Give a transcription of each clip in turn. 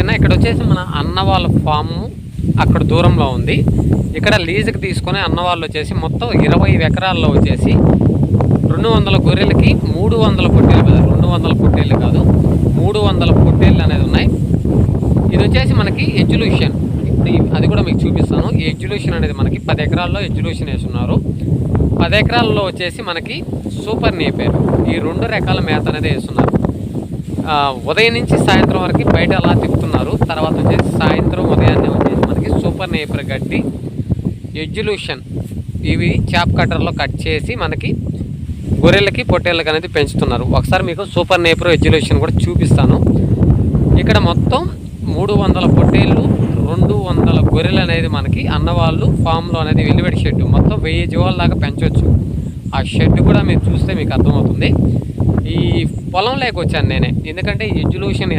ఓకేనా ఇక్కడ వచ్చేసి మన అన్న వాళ్ళ ఫామ్ అక్కడ దూరంలో ఉంది. ఇక్కడ లీజుకి తీసుకొని అన్న వాళ్ళు వచ్చేసి మొత్తం ఇరవై ఎకరాల్లో వచ్చేసి రెండు వందల గొర్రెలకి మూడు వందల పొట్టేలు కదా రెండు వందల పొట్టేళ్ళు కాదు మూడు వందల పొట్టేళ్ళు అనేది ఉన్నాయి. ఇది వచ్చేసి మనకి ఎడ్యుల్యూషన్ ఇప్పుడు అది కూడా మీకు చూపిస్తాను. ఈ ఎడ్యుల్యూషన్ అనేది మనకి పది ఎకరాల్లో ఎడ్యుల్యూషన్ వేస్తున్నారు పది ఎకరాల్లో వచ్చేసి మనకి సూపర్ నేపేరు ఈ రెండు రకాల మేత అనేది వేస్తున్నారు. ఉదయం నుంచి సాయంత్రం వరకు బయట అలా తిప్పుతున్నారు. తర్వాత వచ్చేసి సాయంత్రం ఉదయాన్నే వచ్చేసి మనకి సూపర్ నేపర్ గడ్డి ఎడ్యుల్యూషన్ ఇవి చాప్ కట్టర్లో కట్ చేసి మనకి గొర్రెలకి పొట్టేళ్ళకి అనేది పెంచుతున్నారు. ఒకసారి మీకు సూపర్ నేపర్ ఎడ్యుల్యూషన్ కూడా చూపిస్తాను. ఇక్కడ మొత్తం మూడు వందల పొట్టేళ్ళు రెండు వందల గొర్రెలు అనేది మనకి అన్నవాళ్ళు ఫామ్లో అనేది వెల్లువెడి షెడ్ మొత్తం వెయ్యి జీవాల దాకా పెంచవచ్చు ఆ షెడ్ కూడా మీరు చూస్తే మీకు అర్థమవుతుంది. ఈ పొలం లేక వచ్చాను నేనే. ఎందుకంటే ఈ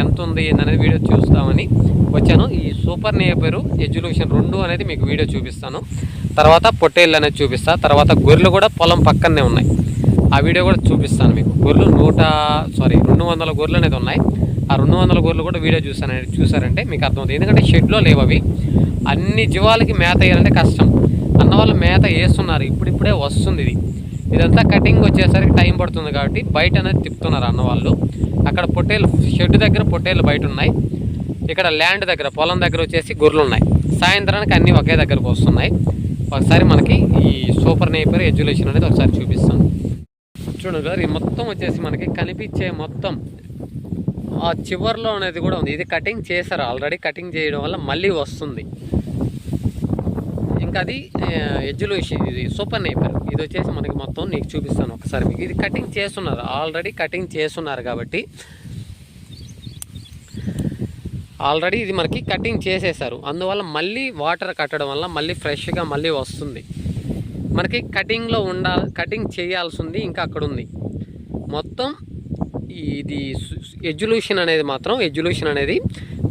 ఎంత ఉంది అనేది వీడియో చూస్తామని వచ్చాను. ఈ సూపర్ నేపరు ఎడ్యుల్యూషన్ రెండు అనేది మీకు వీడియో చూపిస్తాను. తర్వాత పొట్టేళ్ళు అనేది చూపిస్తా. తర్వాత గొర్రెలు కూడా పొలం పక్కనే ఉన్నాయి. ఆ వీడియో కూడా చూపిస్తాను మీకు. గొర్రెలు నూట సారీ రెండు వందల గొర్రెలు అనేది ఉన్నాయి. ఆ రెండు వందల గొర్రెలు కూడా వీడియో చూసాను చూసారంటే మీకు అర్థమవుతుంది. ఎందుకంటే షెడ్లో లేవు అవి. అన్ని జీవాలకి మేత వేయాలంటే కష్టం. అన్న వాళ్ళు మేత వేస్తున్నారు. ఇప్పుడిప్పుడే వస్తుంది ఇది. ఇదంతా కటింగ్ వచ్చేసరికి టైం పడుతుంది కాబట్టి బయట అనేది తిప్పుతున్నారు అన్న వాళ్ళు. అక్కడ పొట్టేలు షెడ్ దగ్గర పొట్టేలు బయట ఉన్నాయి. ఇక్కడ ల్యాండ్ దగ్గర పొలం దగ్గర వచ్చేసి గొర్రెలు ఉన్నాయి. సాయంత్రానికి అన్నీ ఒకే దగ్గరకు వస్తున్నాయి. ఒకసారి మనకి ఈ సూపర్ నేపర్ ఎడ్యులేషన్ అనేది ఒకసారి చూపిస్తాను చూడండి గారు ఈ మొత్తం వచ్చేసి మనకి కనిపించే మొత్తం ఆ చివర్లో అనేది కూడా ఉంది. ఇది కటింగ్ చేశారు. ఆల్రెడీ కటింగ్ చేయడం వల్ల మళ్ళీ వస్తుంది. ఇంకా అది ఎడ్యులేషన్ ఇది సూపర్ నేపర్. ఇది వచ్చేసి మనకి మొత్తం నీకు చూపిస్తాను ఒకసారి మీకు. ఇది కటింగ్ చేస్తున్నారు. ఆల్రెడీ కటింగ్ చేస్తున్నారు కాబట్టి. ఆల్రెడీ ఇది మనకి కటింగ్ చేసేసారు. అందువల్ల మళ్ళీ వాటర్ కట్టడం వల్ల మళ్ళీ ఫ్రెష్గా మళ్ళీ వస్తుంది. మనకి కటింగ్లో ఉండాలి కటింగ్ చేయాల్సింది ఇంకా అక్కడ ఉంది మొత్తం ఇది ఎడ్యుల్యూషన్ అనేది మాత్రం ఎడ్యుల్యూషన్ అనేది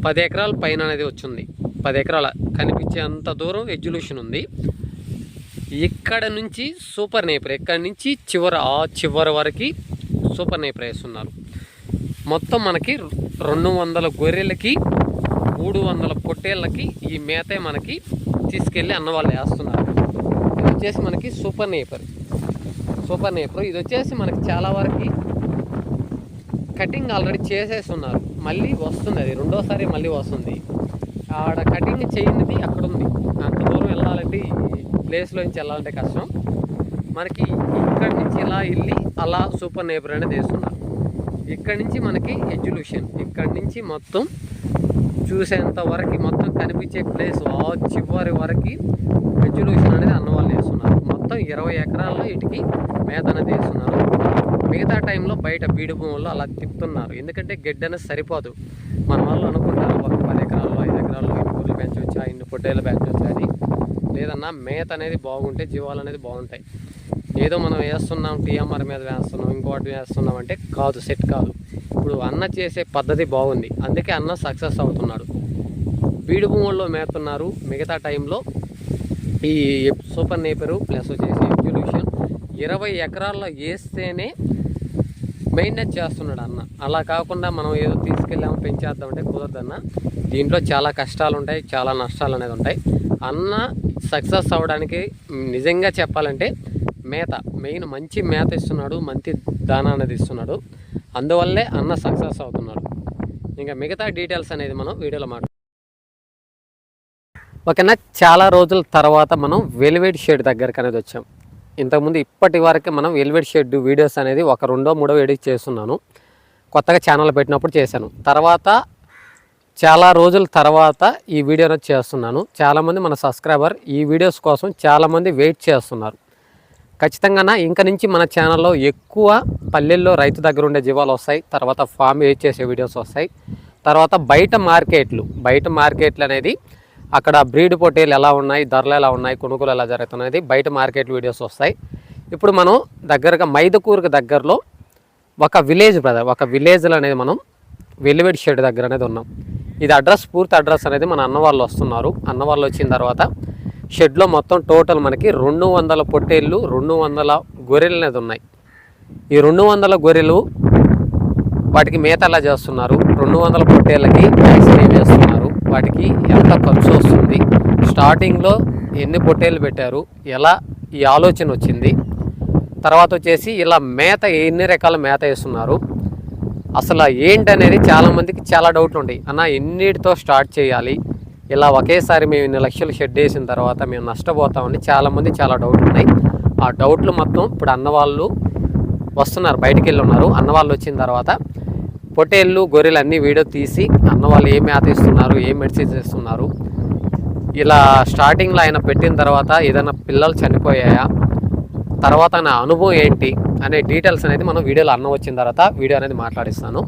పది ఎకరాల పైన అనేది వచ్చింది. పది ఎకరాల కనిపించే అంత దూరం ఎడ్యుల్యూషన్ ఉంది. ఇక్కడ నుంచి సూపర్ నేపర్ ఇక్కడ నుంచి చివర ఆ చివరి వరకు సూపర్ నేపర్ వేస్తున్నారు. మొత్తం మనకి రెండు వందల గొర్రెలకి మూడు వందల పొట్టేళ్ళకి ఈ మేతే మనకి తీసుకెళ్ళి అన్నవాళ్ళు వేస్తున్నారు. ఇది వచ్చేసి మనకి సూపర్ నేపర్. Super Napier. ఇది వచ్చేసి మనకి చాలా వరకు కటింగ్ ఆల్రెడీ చేసేస్తున్నారు. మళ్ళీ వస్తుంది అది. రెండోసారి మళ్ళీ వస్తుంది. ఆడ కటింగ్ చేయనిది అక్కడ ఉంది అంత దూరం వెళ్ళాలంటే ఈ ప్లేస్లో నుంచి వెళ్ళాలంటే కష్టం. మనకి ఇక్కడి నుంచి ఇలా వెళ్ళి అలా సూపర్ నేపర్ అనేది వేస్తున్నారు ఇక్కడి నుంచి మనకి ఎడ్యుల్యూషన్ ఇక్కడి నుంచి మొత్తం చూసేంత వరకు మొత్తం కనిపించే ప్లేస్ చివరి వరకు ఎడ్యుల్యూషన్ అనేది అన్నవాళ్ళు వేస్తున్నారు. మొత్తం ఇరవై ఎకరాల్లో ఇటుకి మేత అనేది వేస్తున్నారు. మిగతా టైంలో బయట బీడు భూముల్లో అలా తిప్పుతున్నారు. ఎందుకంటే గడ్డి అనేది సరిపోదు. మన వాళ్ళు అనుకుంటారు ఒక పది ఎకరాల్లో ఐదు ఎకరాల్లో ఇన్ని గొర్రెలు పెంచవచ్చా ఇన్ని పొట్టేలు పెంచవచ్చా అని. లేదన్నా మేత అనేది బాగుంటే జీవాలు అనేది బాగుంటాయి. ఏదో మనం వేస్తున్నాం టీఎంఆర్ మీద వేస్తున్నాం ఇంకోటి వేస్తున్నాం అంటే కాదు సెట్ కాదు. ఇప్పుడు అన్న చేసే పద్ధతి బాగుంది. అందుకే అన్న సక్సెస్ అవుతున్నాడు. బీడు భూముల్లో మేతున్నారు. మిగతా టైంలో ఈ సూపర్ నేపరు ప్లస్ వచ్చేసి ఎగ్జిబ్యూషన్ ఇరవై ఎకరాల్లో వేస్తేనే మెయింటెన్ చేస్తున్నాడు అన్న. అలా కాకుండా మనం ఏదో తీసుకెళ్ళాము పెంచేద్దామంటే కుదరదన్న. దీంట్లో చాలా కష్టాలు ఉంటాయి చాలా నష్టాలు అనేది ఉంటాయి అన్న సక్సెస్ అవ్వడానికి నిజంగా చెప్పాలంటే మేత మెయిన్ మంచి మేత ఇస్తున్నాడు మంచి దానా అనేది ఇస్తున్నాడు. అందువల్లే అన్న సక్సెస్ అవుతున్నాడు. ఇంకా మిగతా డీటెయిల్స్ అనేది మనం వీడియోలో మాట్లా ఓకేనా? చాలా రోజుల తర్వాత మనం వెలివేట్ షెడ్ దగ్గరకు అనేది వచ్చాం. ఇంతకుముందు ఇప్పటి వరకు మనం వెలివేట్ షెడ్ వీడియోస్ అనేది ఒక రెండో మూడో ఎడిట్ చేస్తున్నాను. కొత్తగా ఛానల్ పెట్టినప్పుడు చేశాను. తర్వాత చాలా రోజుల తర్వాత ఈ వీడియోను చేస్తున్నాను. చాలామంది మన సబ్స్క్రైబర్ ఈ వీడియోస్ కోసం చాలామంది వెయిట్ చేస్తున్నారు. ఖచ్చితంగా ఇంక నుంచి మన ఛానల్లో ఎక్కువ పల్లెల్లో రైతు దగ్గర ఉండే జీవాలు వస్తాయి. తర్వాత ఫామ్ యూజ్ చేసే వీడియోస్ వస్తాయి. తర్వాత బయట మార్కెట్లు బయట మార్కెట్లు అనేది అక్కడ బ్రీడ్ పొట్టేలు ఎలా ఉన్నాయి ధరలు ఎలా ఉన్నాయి కొనుగోలు ఎలా జరుగుతున్నది బయట మార్కెట్ వీడియోస్ వస్తాయి. ఇప్పుడు మనం దగ్గరగా మైదకూరుకు దగ్గరలో ఒక విలేజ్ బ్రదర్ ఒక విలేజ్లో అనేది మనం వెల్లువెడ్ షెడ్ దగ్గర అనేది ఉన్నాం. ఇది అడ్రస్ పూర్తి అడ్రస్ అనేది మన అన్న వాళ్ళు వస్తున్నారు. అన్న వాళ్ళు వచ్చిన తర్వాత షెడ్లో మొత్తం టోటల్ మనకి రెండు వందల పొట్టేళ్ళు రెండు వందల గొర్రెలు అనేది ఉన్నాయి. ఈ రెండు వందల గొర్రెలు వాటికి మేత ఎలా చేస్తున్నారు? రెండు వందల పొట్టేళ్ళకి వ్యాక్సిన్ వేస్తున్నారు. వాటికి ఎంత ఖర్చు వస్తుంది? స్టార్టింగ్లో ఎన్ని పొట్టేళ్ళు పెట్టారు? ఎలా ఈ ఆలోచన వచ్చింది? తర్వాత వచ్చేసి ఇలా మేత ఎన్ని రకాల మేత వేస్తున్నారు? అసలు ఏంటనేది చాలామందికి చాలా డౌట్లు ఉంటాయి అన్న ఎన్నిటితో స్టార్ట్ చేయాలి? ఇలా ఒకేసారి మేము ఇన్ని లక్షలు షెడ్ వేసిన తర్వాత మేము నష్టపోతామని చాలామంది చాలా డౌట్లు ఉన్నాయి. ఆ డౌట్లు మొత్తం ఇప్పుడు అన్నవాళ్ళు వస్తున్నారు బయటికి వెళ్ళి ఉన్నారు. అన్నవాళ్ళు వచ్చిన తర్వాత పొట్టేళ్ళు గొర్రెలు అన్నీ వీడియో తీసి అన్నవాళ్ళు ఏం మేత ఇస్తున్నారు ఏం మెడిసిన్స్ ఇస్తున్నారు ఇలా స్టార్టింగ్లో ఆయన పెట్టిన తర్వాత ఏదైనా పిల్లలు చనిపోయాయా? తర్వాత నా అనుభవం ఏంటి? అనే డీటెయిల్స్ అనేది మనం వీడియోలో అన్నం వచ్చిన తర్వాత వీడియో అనేది మాట్లాడిస్తాను.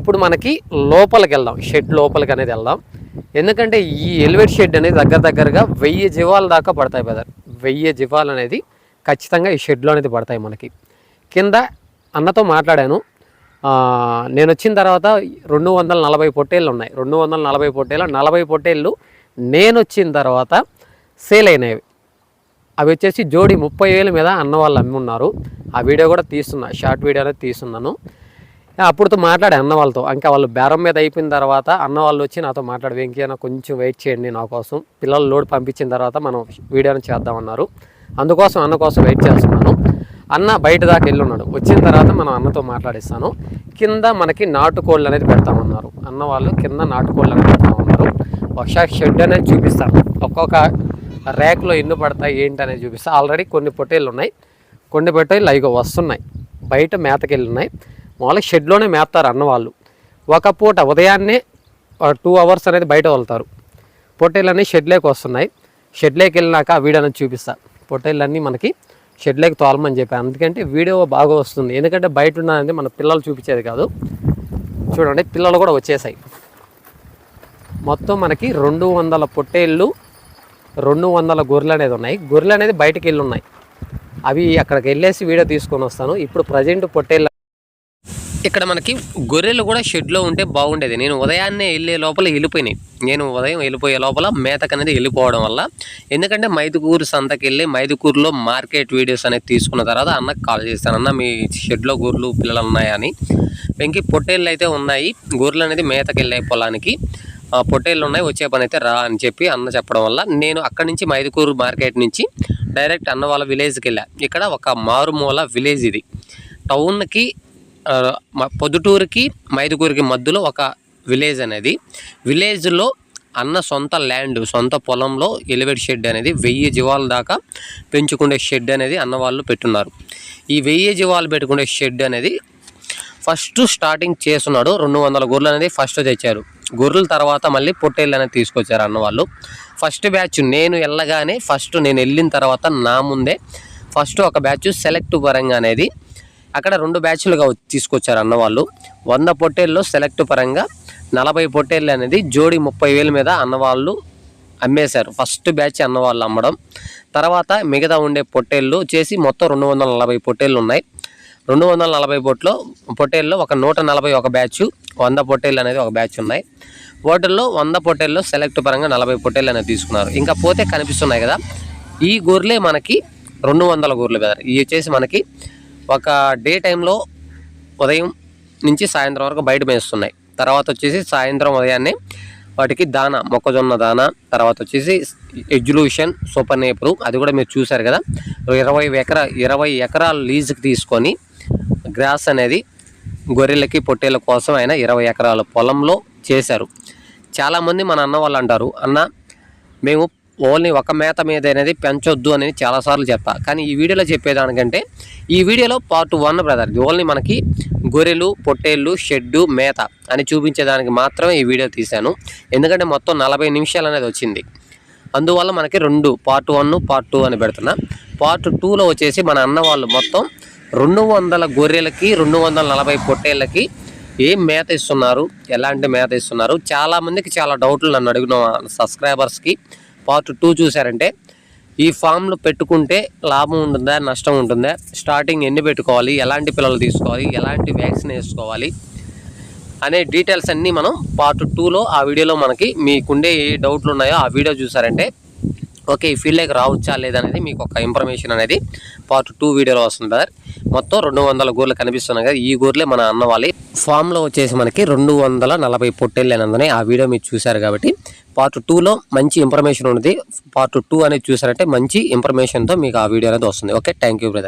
ఇప్పుడు మనకి లోపలికి వెళ్దాం. షెడ్ లోపలికి అనేది వెళ్దాం. ఎందుకంటే ఈ ఎలివేట్ షెడ్ అనేది దగ్గర దగ్గరగా వెయ్యి జీవాల దాకా పడతాయి బ్రదర్. వెయ్యి జీవాలు అనేది ఖచ్చితంగా ఈ షెడ్లో అనేది పడతాయి మనకి. కింద అన్నతో మాట్లాడాను. నేను వచ్చిన తర్వాత రెండు వందల నలభై పొట్టేళ్ళు ఉన్నాయి. రెండు వందల నలభై పొట్టేళ్ళు నలభై పొట్టేళ్ళు నేను వచ్చిన తర్వాత సేల్ అయినవి. అవి వచ్చేసి జోడి ముప్పై వేల మీద అన్న వాళ్ళు అమ్మి ఉన్నారు ఆ వీడియో కూడా తీస్తున్నా షార్ట్ వీడియో అనేది తీస్తున్నాను. అప్పుడుతో మాట్లాడే అన్న వాళ్ళతో. ఇంకా వాళ్ళు బేరం మీద అయిపోయిన తర్వాత అన్న వాళ్ళు వచ్చి నాతో మాట్లాడి వెంకీ కొంచెం వెయిట్ చేయండి నా కోసం. పిల్లలు లోడ్ పంపించిన తర్వాత మనం వీడియోని చేద్దామన్నారు. అందుకోసం అన్న కోసం వెయిట్ చేస్తున్నాను. అన్న బయట దాకా వెళ్ళున్నాడు. వచ్చిన తర్వాత మనం అన్నతో మాట్లాడిస్తాను. కింద మనకి నాటుకోళ్ళు అనేది పెడతామన్నారు. అన్న వాళ్ళు కింద నాటుకోళ్ళు అనేది పెడతామన్నారు. ఒకసారి షెడ్ అనేది చూపిస్తాను. ఒక్కొక్క ర్యాక్లో ఎన్ని పడతాయి ఏంటి అనేది చూపిస్తా. ఆల్రెడీ కొన్ని పొట్టేళ్ళు ఉన్నాయి. కొన్ని పొట్టేళ్ళు అయిగో వస్తున్నాయి. బయట మేతకెళ్ళి ఉన్నాయి. మామూలుగా షెడ్లోనే మేపుతారు అన్న వాళ్ళు. ఒక పూట ఉదయాన్నే టూ అవర్స్ అనేది బయట వెళ్తారు పొట్టేళ్ళన్నీ షెడ్లోకి వస్తున్నాయి. షెడ్లోకి వెళ్ళినాక ఆ వీడియో అనేది చూపిస్తా. పొట్టేళ్ళన్నీ మనకి షెడ్లోకి తోలమని చెప్పాను ఎందుకంటే వీడియో బాగా వస్తుంది. ఎందుకంటే బయట ఉన్నది మన పిల్లలు చూపించేది కాదు. చూడండి పిల్లలు కూడా వచ్చేసాయి. మొత్తం మనకి రెండు వందల పొట్టేళ్ళు రెండు వందల గొర్రెలు అనేది ఉన్నాయి. గొర్రెలు అనేది బయటకు వెళ్ళి ఉన్నాయి అవి అక్కడికి వెళ్ళేసి వీడియో తీసుకొని వస్తాను. ఇప్పుడు ప్రజెంట్ పొట్టేళ్ళ ఇక్కడ మనకి గొర్రెలు కూడా షెడ్లో ఉంటే బాగుండేది. నేను ఉదయాన్నే వెళ్ళే లోపల వెళ్ళిపోయినాయి. నేను ఉదయం వెళ్ళిపోయే లోపల మేతకు అనేది వెళ్ళిపోవడం వల్ల. ఎందుకంటే మైదుకూరు సంతకి వెళ్ళి మైదుకూరులో మార్కెట్ వీడియోస్ అనేది తీసుకున్న తర్వాత అన్నకు కాల్ చేస్తాను అన్న మీ షెడ్లో గొర్రెలు పిల్లలు ఉన్నాయని వెంకి పొట్టేళ్ళు అయితే ఉన్నాయి. గొర్రెలు అనేది మేతకి వెళ్ళే పొలానికి. పొట్టేళ్ళు ఉన్నాయి వచ్చే పని అయితే రా అని చెప్పి అన్న చెప్పడం వల్ల నేను అక్కడి నుంచి మైదుకూరు మార్కెట్ నుంచి డైరెక్ట్ అన్న వాళ్ళ విలేజ్కి వెళ్ళా. ఇక్కడ ఒక మారుమూల విలేజ్ ఇది. టౌన్కి పొద్దుటూరుకి మైదుకూరుకి మధ్యలో ఒక విలేజ్ అనేది. విలేజ్లో అన్న సొంత ల్యాండ్ సొంత పొలంలో ఎలివేట్ షెడ్ అనేది వెయ్యి జీవాల దాకా పెంచుకునే షెడ్ అనేది అన్న వాళ్ళు పెట్టున్నారు. ఈ వెయ్యి జీవాలు పెట్టుకునే షెడ్ అనేది ఫస్ట్ స్టార్టింగ్ చేస్తున్నాడు రెండు వందల గొర్రెలు అనేది ఫస్ట్ తెచ్చారు. గొర్రెల తర్వాత మళ్ళీ పొట్టేళ్ళు అనేది తీసుకొచ్చారు అన్న వాళ్ళు. ఫస్ట్ బ్యాచ్ నేను వెళ్ళగానే ఫస్ట్ నేను వెళ్ళిన తర్వాత నా ముందే ఫస్ట్ ఒక బ్యాచ్ సెలెక్ట్ పరంగా అనేది అక్కడ రెండు బ్యాచ్లుగా తీసుకొచ్చారు అన్న వాళ్ళు. వంద పొట్టేల్లో సెలెక్ట్ పరంగా నలభై పొట్టేళ్ళు అనేది జోడి ముప్పై వేల మీద అన్నవాళ్ళు అమ్మేశారు. ఫస్ట్ బ్యాచ్ అన్నవాళ్ళు అమ్మడం. తర్వాత మిగతా ఉండే పొట్టేళ్ళు చేసి మొత్తం రెండు వందల నలభై పొట్టేళ్ళు ఉన్నాయి. రెండు వందల నలభై పొట్లో పొట్టేల్లో ఒక నూట నలభై ఒక బ్యాచ్ వంద పొట్టేళ్ళు అనేది ఒక బ్యాచ్ ఉన్నాయి. వాటిల్లో వంద పొట్టేళ్ళు సెలెక్ట్ పరంగా నలభై పొట్టేళ్ళు అనేది తీసుకున్నారు. ఇంకా పోతే కనిపిస్తున్నాయి కదా ఈ గొర్రెలే మనకి రెండు వందల గొర్రెలు కదా. ఇవి వచ్చేసి మనకి ఒక డే టైంలో ఉదయం నుంచి సాయంత్రం వరకు బయట మేస్తున్నాయి. తర్వాత వచ్చేసి సాయంత్రం ఉదయాన్నే వాటికి దాన మొక్కజొన్న దాన తర్వాత వచ్చేసి ఎగ్జులూషన్ సూపర్ నేపరు అది కూడా మీరు చూశారు కదా. ఇరవై ఎకరా ఇరవై ఎకరాలు లీజుకి తీసుకొని గ్రాస్ అనేది గొర్రెలకి పొట్టేల కోసం ఆయన ఇరవై ఎకరాల పొలంలో చేశారు. చాలామంది మన అన్న వాళ్ళు అంటారు అన్న మేము ఓన్లీ ఒక మేత మీద అనేది పెంచొద్దు అనేది చాలాసార్లు చెప్పా. కానీ ఈ వీడియోలో చెప్పేదానికంటే ఈ వీడియోలో పార్ట్ వన్ బ్రదర్ ఓన్లీ మనకి గొర్రెలు పొట్టేళ్ళు షెడ్డు మేత అని చూపించేదానికి మాత్రమే ఈ వీడియో తీశాను. ఎందుకంటే మొత్తం నలభై నిమిషాలు అనేది వచ్చింది. అందువల్ల మనకి రెండు పార్ట్ వన్ పార్ట్ టూ అని పెడుతున్నా. పార్ట్ టూలో వచ్చేసి మన అన్న వాళ్ళు మొత్తం రెండు వందల గొర్రెలకి రెండు వందల నలభై పొట్టేళ్ళకి ఏం మేత ఇస్తున్నారు? ఎలాంటి మేత ఇస్తున్నారు? చాలా మందికి చాలా డౌట్లు నన్ను అడిగిన సబ్స్క్రైబర్స్కి. పార్ట్ టూ చూసారంటే ఈ ఫామ్లు పెట్టుకుంటే లాభం ఉంటుందా? నష్టం ఉంటుందా? స్టార్టింగ్ ఎన్ని పెట్టుకోవాలి? ఎలాంటి పిల్లలు తీసుకోవాలి? ఎలాంటి వ్యాక్సిన్ వేసుకోవాలి? అనే డీటెయిల్స్ అన్నీ మనం పార్ట్ టూలో ఆ వీడియోలో మనకి మీకుండే ఏ డౌట్లు ఉన్నాయో ఆ వీడియో చూసారంటే ఓకే ఈ ఫీల్డ్లోకి రావచ్చా లేదనేది మీకు ఒక ఇన్ఫర్మేషన్ అనేది పార్ట్ టూ వీడియోలో వస్తుంది బ్రదర్ మొత్తం రెండు వందల గోర్లు కనిపిస్తున్నాయి కదా. ఈ గోర్లే మన అన్న వాళ్ళి. ఫామ్లో వచ్చేసి మనకి రెండు వందల నలభై పొట్టెళ్ళనందని ఆ వీడియో మీరు చూశారు కాబట్టి పార్ట్ టూలో మంచి ఇన్ఫర్మేషన్ ఉంది పార్ట్ టూ అనేది చూసారంటే మంచి ఇన్ఫర్మేషన్తో మీకు ఆ వీడియో అనేది వస్తుంది. Okay thank you brother